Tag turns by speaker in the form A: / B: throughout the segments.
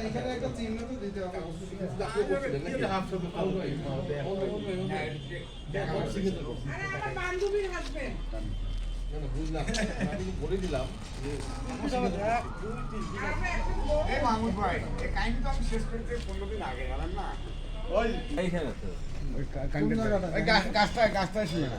A: এখানে একটা চিহ্ন তো দিতে হবে
B: বান্ধবীর হাজবেন্ড
C: বুঝলাম আমি বলে দিলাম
A: এই মাহমুদ ভাই এই কাহিনী তো। আমি শেষ করতে পনেরো দিন আগে জানেন না
D: এইখানে তো
A: ওই গা- গাছটায় গাছটায় শুনে না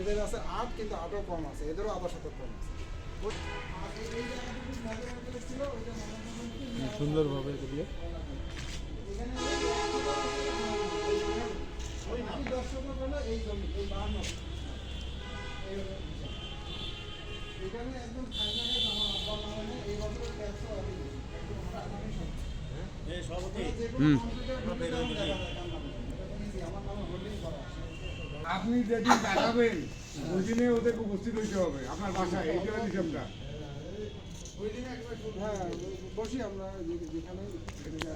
A: এদের আছে আট কিন্তু আটও কম আছে এদেরও আবার সাথে কম আছে।
E: সুন্দরভাবে দিয়ে
A: এখানে এখানে একদম এই বছরের হবে আমার নামে হোল্ডিং করা আছে।
E: আপনি যেদিন দেখাবেন ওই দিনে ওদেরকে উপস্থিত হইতে হবে। আপনার বাসায় এই জন্য হিসাবটা
A: হ্যাঁ বসি আমরা যেখানে যেখানে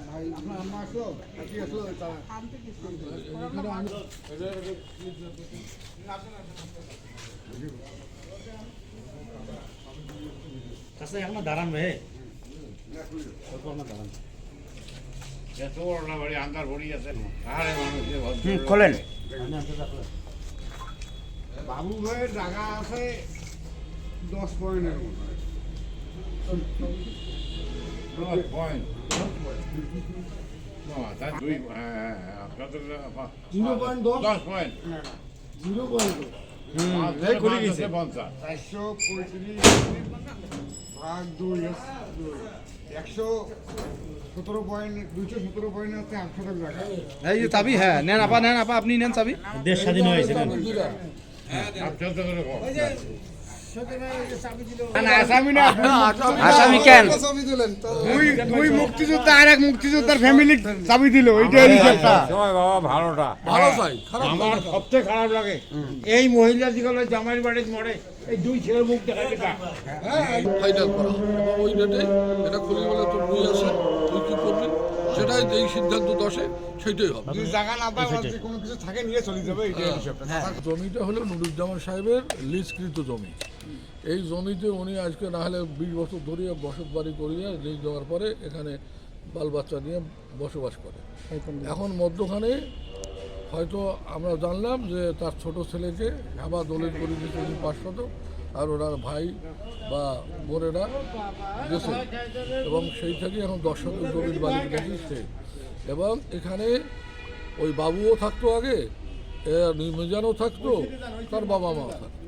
A: ভাই
E: আপনার আম্মা আসলো? কি আসলো? তারা
A: কাছে
F: এখন দাঁড়ান ভাই।
E: এত বড় না আন্দার ভরি আছে। আরে মানুষের
F: হুম খোলেন।
E: বাবু ভাইয়ের জায়গা আছে দশ পয়েন্টের মতো। দশ পয়েন্ট। একশো সতেরো পয়েন্ট দুইশো সতেরো পয়েন্ট হচ্ছে আটশো টাকা।
G: এই যে চাবি হ্যাঁ নেন আপা নেন আপা আপনি নেন চাবি।
F: দেশ স্বাধীন হয়েছে
E: আসামি না
G: কেন?
A: ছবি তুলেন তো।
E: দুই দুই মুক্তিযোদ্ধা আর এক মুক্তিযোদ্ধার ফ্যামিলি চাবি দিল ওইটা হিসাবটা
C: ভালো
E: আমার সবচেয়ে খারাপ লাগে এই মহিলা যেগুলো জামাইয়ের বাড়িতে মরে এই দুই ছেলের মুখ দেখা দেখা
C: ফাইনাল করা। ওই ডেটে এটা খুলে গেলে তো নিয়ে আসে তুই কি করবি? সেটাই যেই সিদ্ধান্ত দশে সেটাই হবে।
E: জায়গা না পায় কোনো কিছু থাকে নিয়ে চলে যাবে এইটাই হিসাবটা
C: জমিটা হলো নুরুজ্জামান সাহেবের লিজকৃত জমি। এই জমিতে উনি আজকে না হলে বিশ বছর ধরে বসত বাড়ি করিয়ে লিজ দেওয়ার পরে এখানে বাল বাচ্চা নিয়ে বসবাস করে। এখন মধ্যখানে হয়তো আমরা জানলাম যে তার ছোট ছেলেকে আবার দলিল করে দিয়েছে উনি পাঁচশত আর ওনার ভাই বা বোনেরা গেছে। এবং সেই থেকে এখন দশ শতক জমির বাড়ির সে। এবং এখানে ওই বাবুও থাকতো আগে মিজানও থাকতো, তার বাবা মাও থাকতো,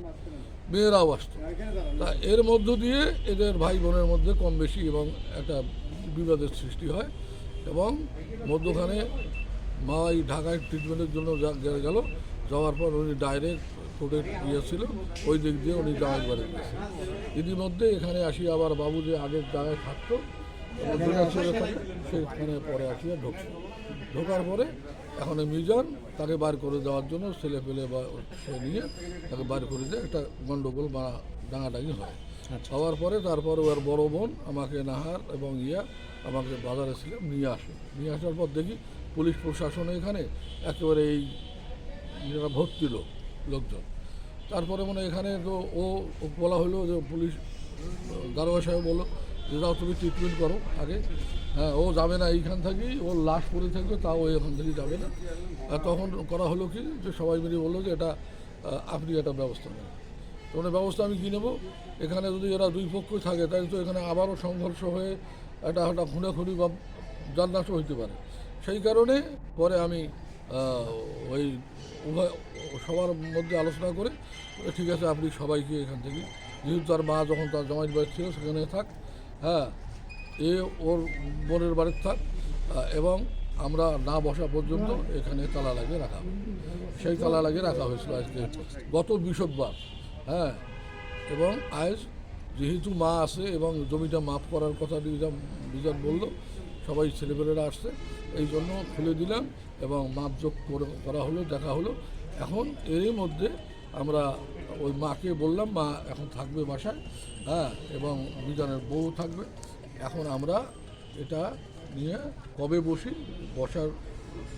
C: মেয়েরাও আসতো। তা এর মধ্য দিয়ে এদের ভাই বোনের মধ্যে কম বেশি এবং একটা বিবাদের সৃষ্টি হয় এবং মধ্যখানে মা এই ঢাকায় ট্রিটমেন্টের জন্য গেল, যাওয়ার পর উনি ডাইরেক্ট কোর্টে ইয়ে ছিল ওই দিক দিয়ে উনি জামাই বাড়ি গেছে ইতিমধ্যে এখানে আসি আবার বাবু যে আগের জায়গায় থাকতো সেখানে পরে আসিয়া ঢুকছে ঢোকার পরে এখন মিজান তাকে বার করে দেওয়ার জন্য ছেলে পেলে বা সে নিয়ে তাকে বার করে দিয়ে একটা গণ্ডগোল বা ডাঙাডাঙি হয়। হওয়ার পরে তারপর ওর বড় বোন আমাকে নাহার এবং ইয়া আমাকে বাজারে ছিলাম নিয়ে আসে। নিয়ে আসার পর দেখি পুলিশ প্রশাসন এখানে একেবারে এই ভর্তি লোক লোকজন। তারপরে মানে এখানে তো ও বলা হলো যে পুলিশ, দারোগা সাহেব বলল যে যাও তুমি ট্রিটমেন্ট করো আগে। হ্যাঁ ও যাবে না এইখান থেকেই, ও লাশ পড়ে থাকবে, তাও ও এখান থেকে যাবে না। আর তখন করা হলো কি যে সবাই মিলে বলল যে এটা আপনি একটা ব্যবস্থা নেন। তো মানে ব্যবস্থা আমি কী নেব? এখানে যদি এরা দুই পক্ষ থাকে, তাহলে তো এখানে আবারও সংঘর্ষ হয়ে একটা একটা খুনাখুনি বা জান্নাসও হইতে পারে। সেই কারণে পরে আমি ওই উভয় সবার মধ্যে আলোচনা করে ঠিক আছে, আপনি সবাইকে এখান থেকে, যেহেতু তার মা যখন তার জামাই বাড়ি ছিল, সেখানে থাক হ্যাঁ এ ওর বোনের বাড়ির থাক এবং আমরা না বসা পর্যন্ত এখানে তালা লাগিয়ে রাখা সেই তালা লাগিয়ে রাখা হয়েছিল আজকে, গত বৃহস্পতিবার হ্যাঁ এবং আজ যেহেতু মা আসে এবং জমিটা মাফ করার কথা বিজান বিজান বলল, সবাই ছেলেপেলেরা আসছে, এই জন্য খুলে দিলাম। এবং মাপযোগ করে করা হলো, দেখা হলো। এখন এরই মধ্যে আমরা ওই মাকে বললাম, মা এখন থাকবে বাসায়। হ্যাঁ এবং বিজানের বউ থাকবে। এখন আমরা এটা নিয়ে কবে বসি, বসার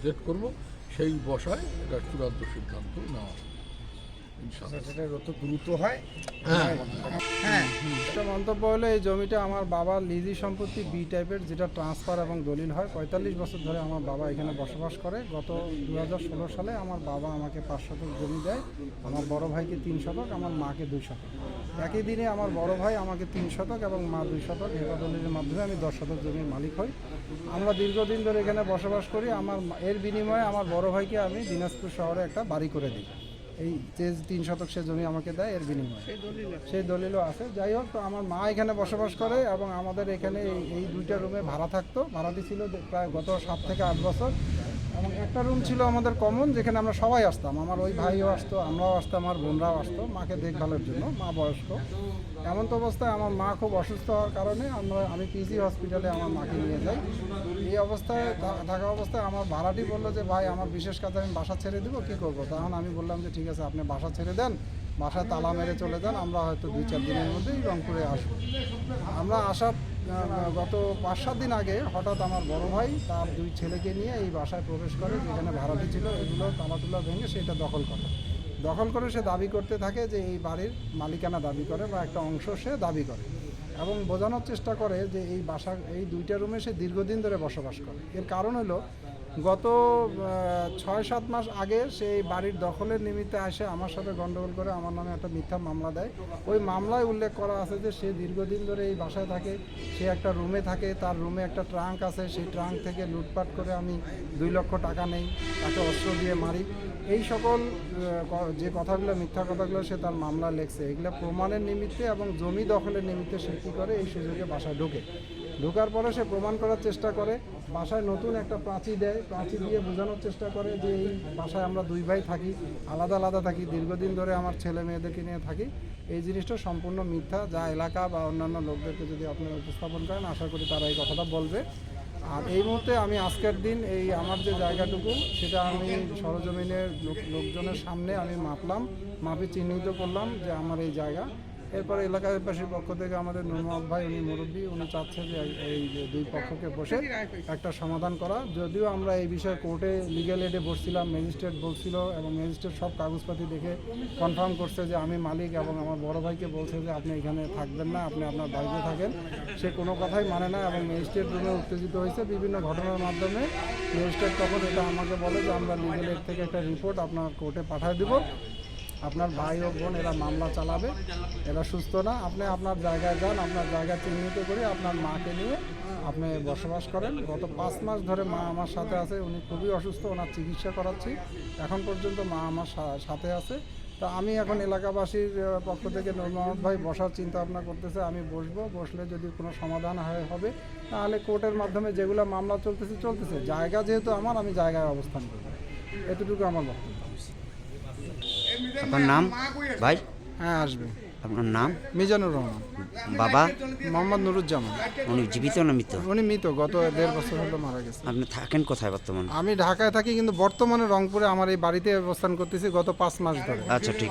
C: ডেট করব, সেই বসায় এটা চূড়ান্ত সিদ্ধান্ত নেওয়া
E: যত দ্রুত হয়
C: হ্যাঁ।
A: হ্যাঁ।
G: একটা মন্তব্য হলো এই জমিটা আমার বাবার লিজি সম্পত্তি বি টাইপের যেটা ট্রান্সফার এবং দলিল হয়। পঁয়তাল্লিশ বছর ধরে আমার বাবা এখানে বসবাস করে। গত দুহাজার ষোলো সালে আমার বাবা আমাকে পাঁচ শতক জমি দেয়। আমার বড় ভাইকে তিন শতক আমার মাকে দুই শতক। একই দিনে আমার বড় ভাই আমাকে তিন শতক এবং মা দুই শতক। হেবা দলিলের মাধ্যমে আমি দশ শতক জমির মালিক হই। আমরা দীর্ঘদিন ধরে এখানে বসবাস করি। আমার এর বিনিময়ে আমার বড় ভাইকে আমি দিনাজপুর শহরে একটা বাড়ি করে দিই। এই যে তিন শতক সে জমি আমাকে দেয় এর বিনিময়ে। সেই দলিলও আছে। যাই হোক তো আমার মা এখানে বসবাস করে এবং আমাদের এখানে এই এই দুইটা রুমে ভাড়া থাকতো। ভাড়াটি ছিল প্রায় গত সাত থেকে আট বছর। এবং একটা রুম ছিল আমাদের কমন যেখানে আমরা সবাই আসতাম। আমার ওই ভাইও আসতো আমরাও আসতাম আমার বোনরাও আসতো মাকে দেখভালের জন্য মা বয়স্ক। এমন তো অবস্থায় আমার মা খুব অসুস্থ হওয়ার কারণে আমরা আমি পিজি হসপিটালে আমার মাকে নিয়ে যাই। এই অবস্থায় থাকা অবস্থায় আমার ভাড়াটি বলল যে ভাই আমার বিশেষ কাজে আমি বাসা ছেড়ে দেবো কী করব? তখন আমি বললাম যে ঠিক আছে আপনি বাসা ছেড়ে দেন বাসায় তালা মেরে চলে যান আমরা হয়তো দুই চার দিনের মধ্যেই রংপুরে আসব। আমরা আহ, গত পাঁচ সাত দিন আগে হঠাৎ আমার বড় ভাই তার দুই ছেলেকে নিয়ে এই বাসায় প্রবেশ করে, যেখানে ভাড়াটি ছিল এগুলো তালা তুলা ভেঙে সেটা দখল করে। দখল করে সে দাবি করতে থাকে যে এই বাড়ির মালিকানা দাবি করে বা একটা অংশ সে দাবি করে এবং বোঝানোর চেষ্টা করে যে এই বাসা, এই দুইটা রুমে সে দীর্ঘদিন ধরে বসবাস করে। এর কারণ হলো গত ছয়, সাত মাস আগে সেই বাড়ির দখলের নিমিত্তে আসে আমার সাথে গণ্ডগোল করে আমার নামে একটা মিথ্যা মামলা দেয়। ওই মামলায় উল্লেখ করা আছে যে সে দীর্ঘদিন ধরে এই বাসায় থাকে, সে একটা রুমে থাকে, তার রুমে একটা ট্রাঙ্ক আছে, সেই ট্রাঙ্ক থেকে লুটপাট করে আমি দুই লক্ষ টাকা নেই, তাকে অস্ত্র দিয়ে মারি। এই সকল যে কথাগুলো, মিথ্যা কথাগুলো সে তার মামলা লেখছে, এগুলো প্রমাণের নিমিত্তে এবং জমি দখলের নিমিত্তে সে কী করে? এই সুযোগে বাসায় ঢোকে। ঢোকার পরে সে প্রমাণ করার চেষ্টা করে, বাসায় নতুন একটা প্রাচী দেয়, প্রাচী দিয়ে বোঝানোর চেষ্টা করে যে এই বাসায় আমরা দুই ভাই থাকি, আলাদা আলাদা থাকি, দীর্ঘদিন ধরে আমার ছেলে মেয়েদেরকে নিয়ে থাকি। এই জিনিসটা সম্পূর্ণ মিথ্যা, যা এলাকা বা অন্যান্য লোকদেরকে যদি আপনারা উপস্থাপন করেন, আশা করি তারা এই কথাটা বলবে। আর এই মুহূর্তে আমি আজকের দিন এই আমার যে জায়গাটুকু, সেটা আমি সরজমিনের লোকজনের সামনে আমি মাপলাম, মাপে চিহ্নিত করলাম যে আমার এই জায়গা। এরপরে এলাকাবাসীর পক্ষ থেকে আমাদের নুরমাদ ভাই, উনি মুরব্বী, উনি চাচ্ছে যে এই দুই পক্ষকে বসে একটা সমাধান করা। যদিও আমরা এই বিষয়ে কোর্টে লিগ্যাল এডে বসছিলাম ম্যাজিস্ট্রেট বলছিল এবং ম্যাজিস্ট্রেট সব কাগজপাতি দেখে কনফার্ম করছে যে আমি মালিক এবং আমার বড় ভাইকে বলছে যে আপনি এখানে থাকবেন না, আপনি আপনার বাড়িতে থাকেন। সে কোনো কথাই মানে না এবং ম্যাজিস্ট্রেট রুমে উত্তেজিত হয়েছে। বিভিন্ন ঘটনার মাধ্যমে ম্যাজিস্ট্রেট তখন এটা আমাকে বলে যে আমরা লিগ্যাল এড থেকে একটা রিপোর্ট আপনার কোর্টে পাঠিয়ে দেবো। আপনার ভাই ও বোন, এরা মামলা চালাবে, এরা সুস্থ না। আপনি আপনার জায়গায় যান, আপনার জায়গা চিহ্নিত করে আপনার মাকে নিয়ে আপনি বসবাস করেন। গত পাঁচ মাস ধরে মা আমার সাথে আছে, উনি খুবই অসুস্থ, ওনার চিকিৎসা করাচ্ছি। এখন পর্যন্ত মা আমার সাথে আছে। তা আমি এখন এলাকাবাসীর পক্ষ থেকে নূর ভাই, বসার চিন্তা ভাবনা করতেছে, আমি বসবো। বসলে যদি কোনো সমাধান হয়, হবে। তাহলে কোর্টের মাধ্যমে যেগুলো মামলা চলতেছে চলতেছে। জায়গা যেহেতু আমার, আমি জায়গায় অবস্থান করব। এতটুকু আমার বক্তব্য।
B: আপনার নাম? ভাই?
G: হ্যাঁ আসবে।
B: আপনার নাম?
G: মিজানুর রহমান।
B: বাবা?
G: মোহাম্মদ নুরুজ্জামান।
B: উনি জীবিত না মৃত?
G: উনি মৃত গত দেড় বছর হলো মারা গেছে।
B: আপনি থাকেন কোথায় বর্তমানে?
G: আমি ঢাকায় থাকি কিন্তু বর্তমানে রংপুরে আমার এই বাড়িতে অবস্থান করতেছি গত পাঁচ মাস ধরে।
B: আচ্ছা ঠিক